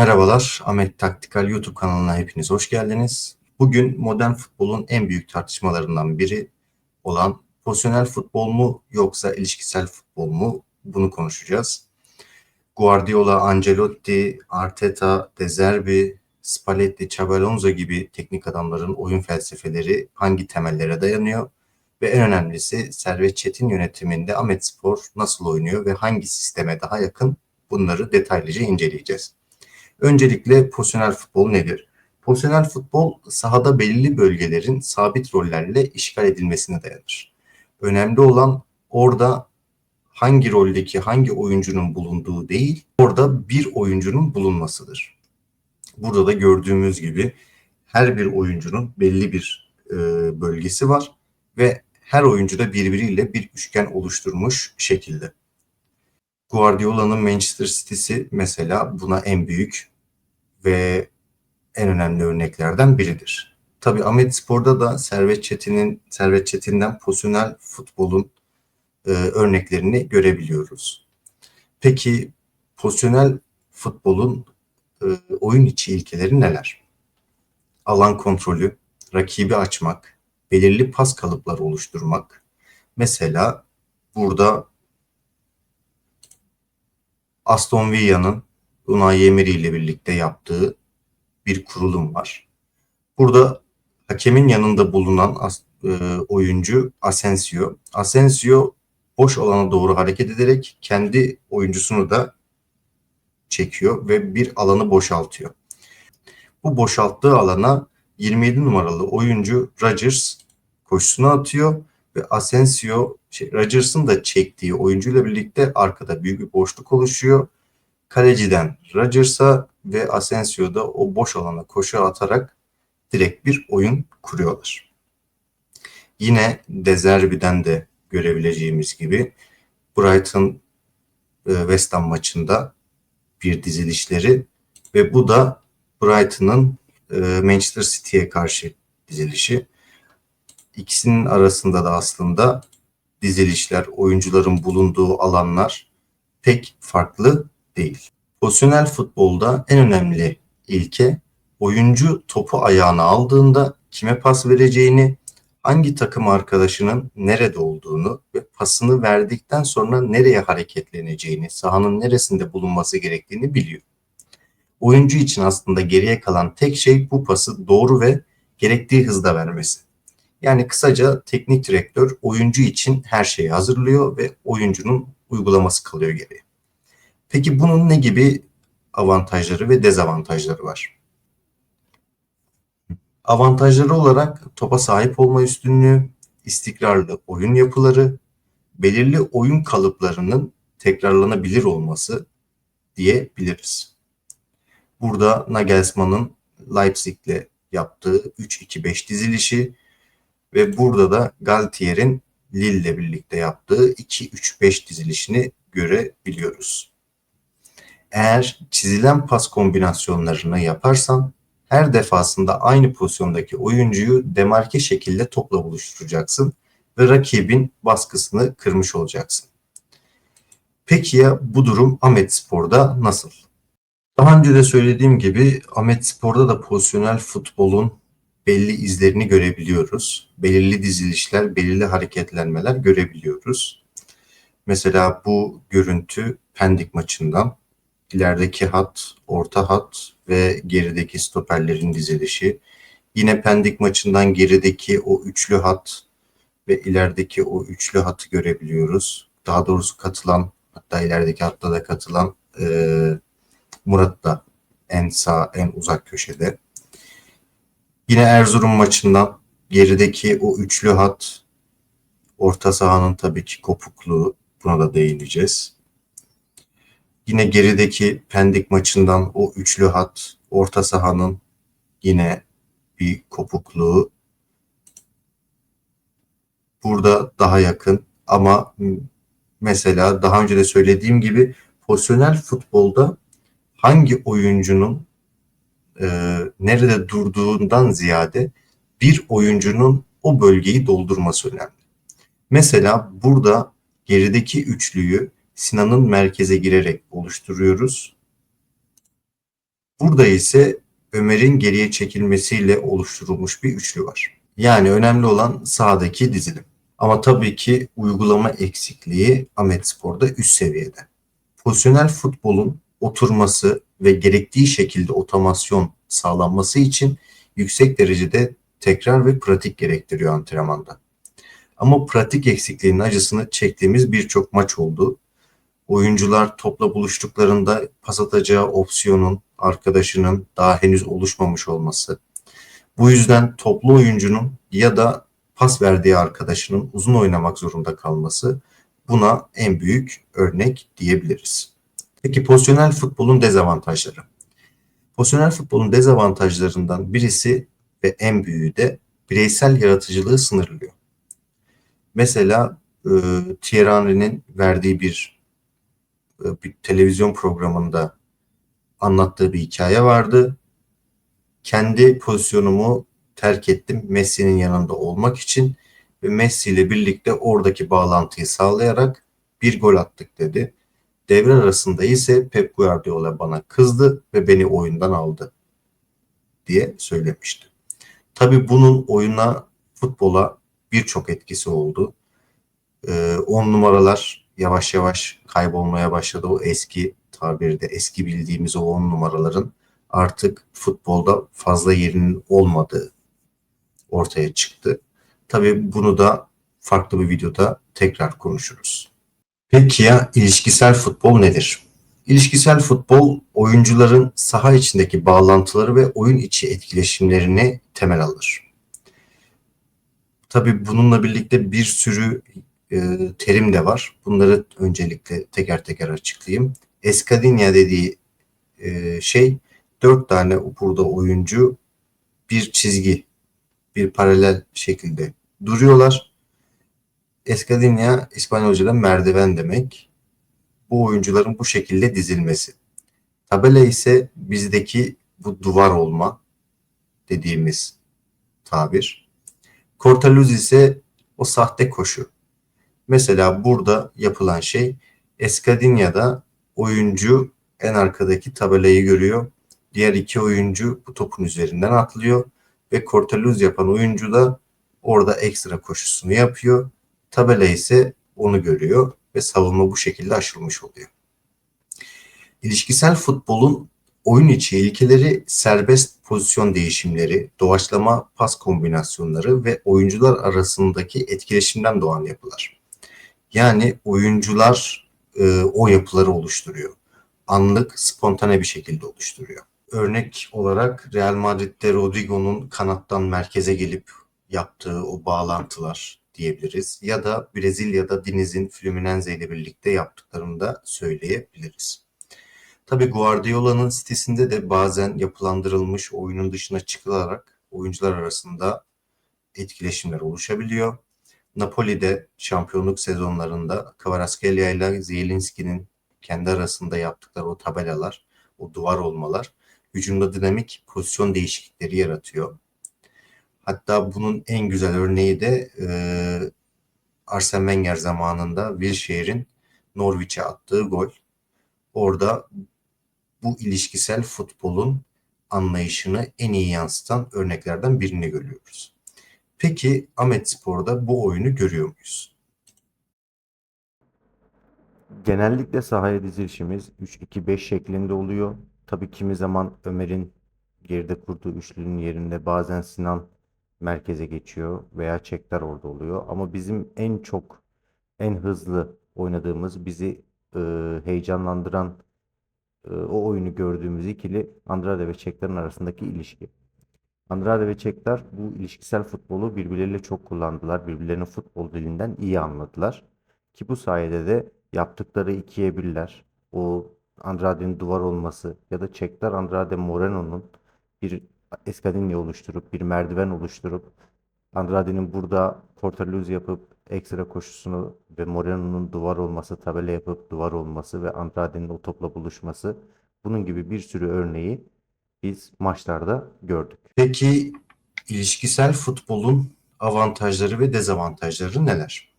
Merhabalar, Ahmet Taktikal YouTube kanalına hepiniz hoş geldiniz. Bugün modern futbolun en büyük tartışmalarından biri olan pozisyonel futbol mu yoksa ilişkisel futbol mu bunu konuşacağız. Guardiola, Ancelotti, Arteta, De Zerbi, Spalletti, Xabi Alonso gibi teknik adamların oyun felsefeleri hangi temellere dayanıyor ve en önemlisi Servet Çetin yönetiminde Ahmet Spor nasıl oynuyor ve hangi sisteme daha yakın bunları detaylıca inceleyeceğiz. Öncelikle pozisyonel futbol nedir? Pozisyonel futbol sahada belirli bölgelerin sabit rollerle işgal edilmesine dayanır. Önemli olan orada hangi roldeki hangi oyuncunun bulunduğu değil, orada bir oyuncunun bulunmasıdır. Burada da gördüğümüz gibi her bir oyuncunun belli bir e, bölgesi var ve her oyuncu da birbiriyle bir üçgen oluşturmuş şekilde. Guardiola'nın Manchester City'si mesela buna en büyük ve en önemli örneklerden biridir. Tabii Ahmet Spor'da da Servet Çetin'in Servet Çetin'den pozisyonel futbolun e, örneklerini görebiliyoruz. Peki pozisyonel futbolun e, oyun içi ilkeleri neler? Alan kontrolü, rakibi açmak, belirli pas kalıpları oluşturmak. Mesela burada Aston Villa'nın Unai Emery ile birlikte yaptığı bir kurulum var. Burada hakemin yanında bulunan e, oyuncu Asensio. Asensio boş alana doğru hareket ederek kendi oyuncusunu da çekiyor ve bir alanı boşaltıyor. Bu boşalttığı alana 27 numaralı oyuncu Rodgers koşusunu atıyor Asensio şey, Rodgers'ın da çektiği oyuncuyla birlikte arkada büyük bir boşluk oluşuyor. Kaleciden Rodgers'a ve Asensio da o boş alana koşu atarak direkt bir oyun kuruyorlar. Yine Dezerbi'den de görebileceğimiz gibi Brighton e, West Ham maçında bir dizilişleri ve bu da Brighton'ın e, Manchester City'ye karşı dizilişi. İkisinin arasında da aslında dizilişler, oyuncuların bulunduğu alanlar pek farklı değil. Pozisyonel futbolda en önemli ilke oyuncu topu ayağına aldığında kime pas vereceğini, hangi takım arkadaşının nerede olduğunu ve pasını verdikten sonra nereye hareketleneceğini, sahanın neresinde bulunması gerektiğini biliyor. Oyuncu için aslında geriye kalan tek şey bu pası doğru ve gerektiği hızda vermesi. Yani kısaca teknik direktör oyuncu için her şeyi hazırlıyor ve oyuncunun uygulaması kalıyor geriye. Peki bunun ne gibi avantajları ve dezavantajları var? Avantajları olarak topa sahip olma üstünlüğü, istikrarlı oyun yapıları, belirli oyun kalıplarının tekrarlanabilir olması diyebiliriz. Burada Nagelsmann'ın Leipzig'le yaptığı 3-2-5 dizilişi ve burada da Galtier'in Lille'le birlikte yaptığı 2-3-5 dizilişini görebiliyoruz. Eğer çizilen pas kombinasyonlarını yaparsan her defasında aynı pozisyondaki oyuncuyu demarke şekilde topla buluşturacaksın ve rakibin baskısını kırmış olacaksın. Peki ya bu durum Ahmet Spor'da nasıl? Daha önce de söylediğim gibi Ahmet Spor'da da pozisyonel futbolun belli izlerini görebiliyoruz. Belirli dizilişler, belirli hareketlenmeler görebiliyoruz. Mesela bu görüntü Pendik maçından ilerideki hat, orta hat ve gerideki stoperlerin dizilişi. Yine Pendik maçından gerideki o üçlü hat ve ilerideki o üçlü hatı görebiliyoruz. Daha doğrusu katılan hatta ilerideki hatta da katılan e, Murat da en sağ en uzak köşede. Yine Erzurum maçından gerideki o üçlü hat orta sahanın tabii ki kopukluğu buna da değineceğiz. Yine gerideki Pendik maçından o üçlü hat orta sahanın yine bir kopukluğu. Burada daha yakın ama mesela daha önce de söylediğim gibi pozisyonel futbolda hangi oyuncunun e, nerede durduğundan ziyade bir oyuncunun o bölgeyi doldurması önemli. Mesela burada gerideki üçlüyü Sinan'ın merkeze girerek oluşturuyoruz. Burada ise Ömer'in geriye çekilmesiyle oluşturulmuş bir üçlü var. Yani önemli olan sahadaki dizilim. Ama tabii ki uygulama eksikliği Ahmet Spor'da üst seviyede. Pozisyonel futbolun oturması ve gerektiği şekilde otomasyon sağlanması için yüksek derecede tekrar ve pratik gerektiriyor antrenmanda. Ama pratik eksikliğinin acısını çektiğimiz birçok maç oldu. Oyuncular topla buluştuklarında pas atacağı opsiyonun arkadaşının daha henüz oluşmamış olması. Bu yüzden toplu oyuncunun ya da pas verdiği arkadaşının uzun oynamak zorunda kalması buna en büyük örnek diyebiliriz. Peki pozisyonel futbolun dezavantajları. Pozisyonel futbolun dezavantajlarından birisi ve en büyüğü de bireysel yaratıcılığı sınırlıyor. Mesela e, Thierry Henry'nin verdiği bir, e, bir televizyon programında anlattığı bir hikaye vardı. Kendi pozisyonumu terk ettim Messi'nin yanında olmak için ve Messi ile birlikte oradaki bağlantıyı sağlayarak bir gol attık dedi. Devre arasında ise Pep Guardiola bana kızdı ve beni oyundan aldı diye söylemişti. Tabi bunun oyuna, futbola birçok etkisi oldu. 10 ee, numaralar yavaş yavaş kaybolmaya başladı. O eski tabirde, eski bildiğimiz o 10 numaraların artık futbolda fazla yerinin olmadığı ortaya çıktı. Tabii bunu da farklı bir videoda tekrar konuşuruz. Peki ya ilişkisel futbol nedir? İlişkisel futbol oyuncuların saha içindeki bağlantıları ve oyun içi etkileşimlerini temel alır. Tabii bununla birlikte bir sürü e, terim de var. Bunları öncelikle teker teker açıklayayım. Eskadinya dediği e, şey dört tane burada oyuncu bir çizgi, bir paralel şekilde duruyorlar. Eskadinya İspanyolca'da merdiven demek. Bu oyuncuların bu şekilde dizilmesi. Tabela ise bizdeki bu duvar olma dediğimiz tabir. Kortaluz ise o sahte koşu. Mesela burada yapılan şey Eskadinya'da oyuncu en arkadaki tabelayı görüyor. Diğer iki oyuncu bu topun üzerinden atlıyor ve kortaluz yapan oyuncu da orada ekstra koşusunu yapıyor. Tabela ise onu görüyor ve savunma bu şekilde aşılmış oluyor. İlişkisel futbolun oyun içi ilkeleri serbest pozisyon değişimleri, doğaçlama pas kombinasyonları ve oyuncular arasındaki etkileşimden doğan yapılar. Yani oyuncular e, o yapıları oluşturuyor. Anlık, spontane bir şekilde oluşturuyor. Örnek olarak Real Madrid'de Rodrigo'nun kanattan merkeze gelip yaptığı o bağlantılar diyebiliriz. Ya da Brezilya'da Diniz'in Fluminense ile birlikte yaptıklarını da söyleyebiliriz. Tabi Guardiola'nın sitesinde de bazen yapılandırılmış oyunun dışına çıkılarak oyuncular arasında etkileşimler oluşabiliyor. Napoli'de şampiyonluk sezonlarında Kvaratskhelia ile Zielinski'nin kendi arasında yaptıkları o tabelalar, o duvar olmalar hücumda dinamik pozisyon değişiklikleri yaratıyor. Hatta bunun en güzel örneği de e, Arsene Wenger zamanında Wilshere'in Norwich'e attığı gol. Orada bu ilişkisel futbolun anlayışını en iyi yansıtan örneklerden birini görüyoruz. Peki Ahmet Spor'da bu oyunu görüyor muyuz? Genellikle sahaya dizilişimiz 3-2-5 şeklinde oluyor. Tabii kimi zaman Ömer'in geride kurduğu üçlünün yerinde bazen Sinan merkeze geçiyor veya Çekler orada oluyor. Ama bizim en çok en hızlı oynadığımız bizi e, heyecanlandıran e, o oyunu gördüğümüz ikili Andrade ve Çekler'in arasındaki ilişki. Andrade ve Çekler bu ilişkisel futbolu birbirleriyle çok kullandılar. Birbirlerinin futbol dilinden iyi anladılar. Ki bu sayede de yaptıkları ikiye birler. O Andrade'nin duvar olması ya da Çekler Andrade Moreno'nun bir eskadinle oluşturup bir merdiven oluşturup Andrade'nin burada portaluz yapıp ekstra koşusunu ve Moreno'nun duvar olması, tabela yapıp duvar olması ve Andrade'nin o topla buluşması bunun gibi bir sürü örneği biz maçlarda gördük. Peki ilişkisel futbolun avantajları ve dezavantajları neler?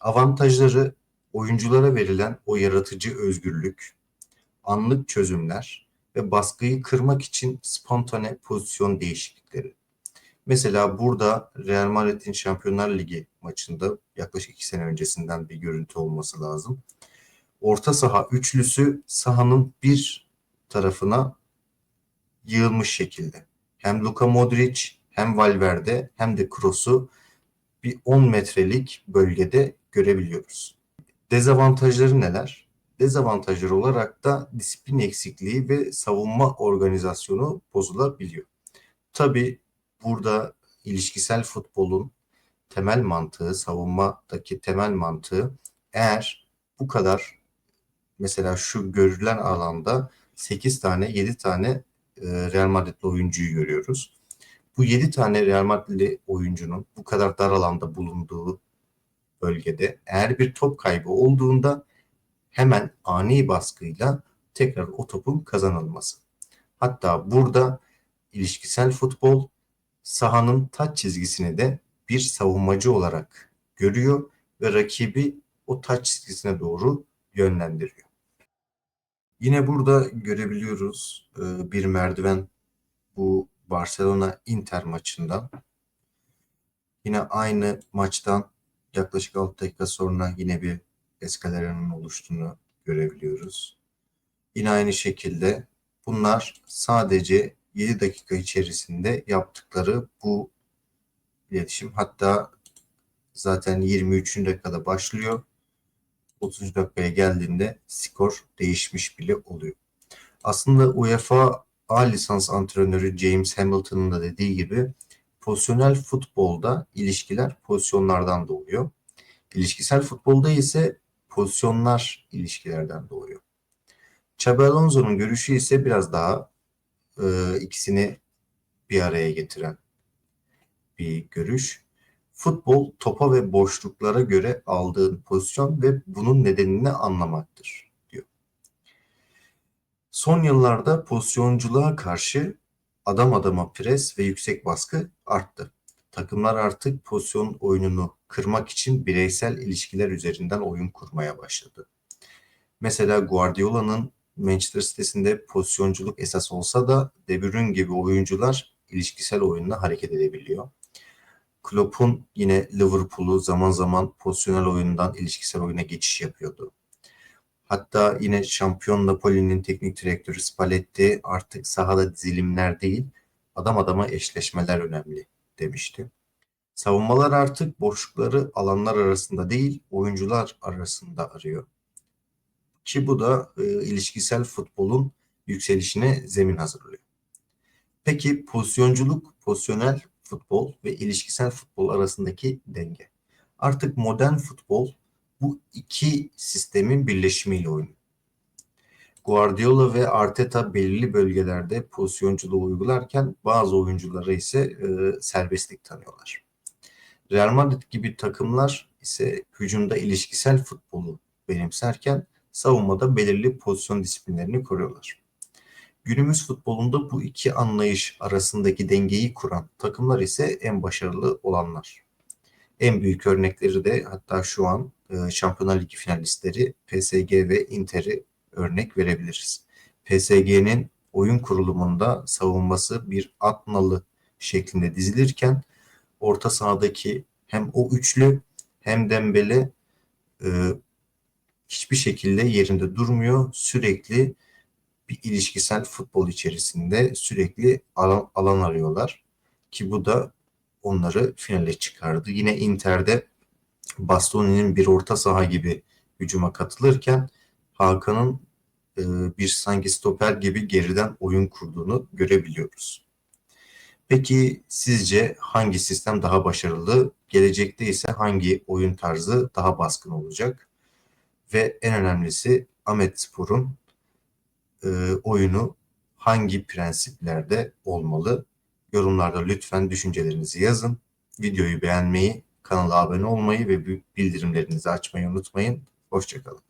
Avantajları oyunculara verilen o yaratıcı özgürlük, anlık çözümler ve baskıyı kırmak için spontane pozisyon değişiklikleri. Mesela burada Real Madrid'in Şampiyonlar Ligi maçında yaklaşık iki sene öncesinden bir görüntü olması lazım. Orta saha üçlüsü sahanın bir tarafına yığılmış şekilde. Hem Luka Modric hem Valverde hem de Kroos'u bir 10 metrelik bölgede görebiliyoruz. Dezavantajları neler? Dezavantajları olarak da disiplin eksikliği ve savunma organizasyonu bozulabiliyor. Tabi burada ilişkisel futbolun temel mantığı, savunmadaki temel mantığı eğer bu kadar mesela şu görülen alanda 8 tane 7 tane e, Real Madrid'li oyuncuyu görüyoruz. Bu 7 tane Real Madrid'li oyuncunun bu kadar dar alanda bulunduğu bölgede eğer bir top kaybı olduğunda hemen ani baskıyla tekrar o topun kazanılması. Hatta burada ilişkisel futbol sahanın taç çizgisini de bir savunmacı olarak görüyor ve rakibi o taç çizgisine doğru yönlendiriyor. Yine burada görebiliyoruz e, bir merdiven bu Barcelona Inter maçından. Yine aynı maçtan yaklaşık 6 dakika sonra yine bir eskaleranın oluştuğunu görebiliyoruz. Yine aynı şekilde bunlar sadece 7 dakika içerisinde yaptıkları bu iletişim. Hatta zaten 23. dakikada başlıyor. 30 dakikaya geldiğinde skor değişmiş bile oluyor. Aslında UEFA A lisans antrenörü James Hamilton'ın da dediği gibi pozisyonel futbolda ilişkiler pozisyonlardan doğuyor. İlişkisel futbolda ise pozisyonlar ilişkilerden doğuyor. Xabi Alonso'nun görüşü ise biraz daha e, ikisini bir araya getiren bir görüş. Futbol topa ve boşluklara göre aldığın pozisyon ve bunun nedenini anlamaktır diyor. Son yıllarda pozisyonculuğa karşı adam adama pres ve yüksek baskı arttı. Takımlar artık pozisyon oyununu kırmak için bireysel ilişkiler üzerinden oyun kurmaya başladı. Mesela Guardiola'nın Manchester City'sinde pozisyonculuk esas olsa da De Bruyne gibi oyuncular ilişkisel oyunla hareket edebiliyor. Klopp'un yine Liverpool'u zaman zaman pozisyonel oyundan ilişkisel oyuna geçiş yapıyordu. Hatta yine şampiyon Napoli'nin teknik direktörü Spalletti artık sahada dizilimler değil, adam adama eşleşmeler önemli demişti. Savunmalar artık boşlukları alanlar arasında değil, oyuncular arasında arıyor. Ki bu da e, ilişkisel futbolun yükselişine zemin hazırlıyor. Peki pozisyonculuk, pozisyonel futbol ve ilişkisel futbol arasındaki denge. Artık modern futbol bu iki sistemin birleşimiyle oynuyor. Guardiola ve Arteta belirli bölgelerde pozisyonculuğu uygularken bazı oyunculara ise e, serbestlik tanıyorlar. Real Madrid gibi takımlar ise hücumda ilişkisel futbolu benimserken savunmada belirli pozisyon disiplinlerini koruyorlar. Günümüz futbolunda bu iki anlayış arasındaki dengeyi kuran takımlar ise en başarılı olanlar. En büyük örnekleri de hatta şu an e, Şampiyonlar Ligi finalistleri PSG ve Inter'i örnek verebiliriz. PSG'nin oyun kurulumunda savunması bir at nalı şeklinde dizilirken orta sahadaki hem o üçlü hem Dembele e, hiçbir şekilde yerinde durmuyor. Sürekli bir ilişkisel futbol içerisinde sürekli alan, alan arıyorlar. Ki bu da onları finale çıkardı. Yine Inter'de Bastoni'nin bir orta saha gibi hücuma katılırken Hakan'ın e, bir sanki stoper gibi geriden oyun kurduğunu görebiliyoruz. Peki sizce hangi sistem daha başarılı? Gelecekte ise hangi oyun tarzı daha baskın olacak? Ve en önemlisi Ahmet Spor'un e, oyunu hangi prensiplerde olmalı? Yorumlarda lütfen düşüncelerinizi yazın. Videoyu beğenmeyi, kanala abone olmayı ve bildirimlerinizi açmayı unutmayın. Hoşçakalın.